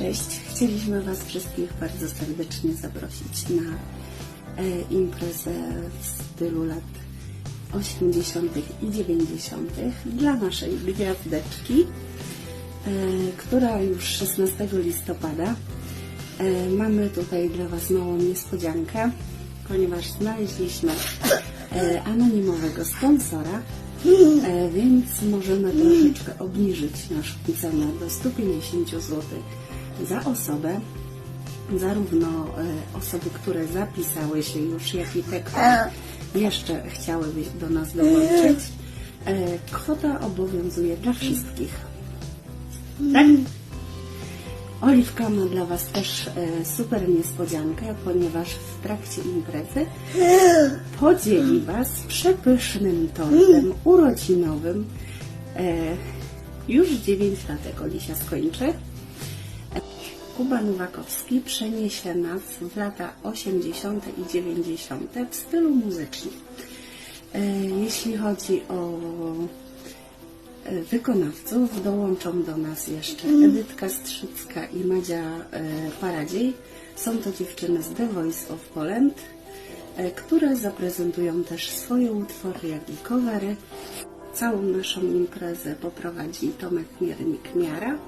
Cześć, chcieliśmy Was wszystkich bardzo serdecznie zaprosić na e, imprezę w stylu lat 80. i 90. dla naszej gwiazdeczki, e, która już 16 listopada. E, mamy tutaj dla Was małą niespodziankę, ponieważ znaleźliśmy anonimowego sponsora, więc możemy troszeczkę obniżyć naszą cenę do 150 zł za osobę. Zarówno e, osoby, które zapisały się już, jak i te, które jeszcze chciałyby do nas dołączyć. E, Kwota obowiązuje dla wszystkich. Tak? Oliwka ma dla Was też e, super niespodziankę, ponieważ w trakcie imprezy podzieli Was przepysznym tortem urodzinowym. E, już 9 latek Olisia skończy. Kuba Nowakowski przeniesie nas w lata 80. i 90. w stylu muzycznym. E, Jeśli chodzi o e, wykonawców dołączą do nas jeszcze Edytka Strzycka i Madzia e, Paradziej. Są to dziewczyny z The Voice of Poland, które zaprezentują też swoje utwory, jak i covery. Całą naszą imprezę poprowadzi Tomek Miernik-Miara.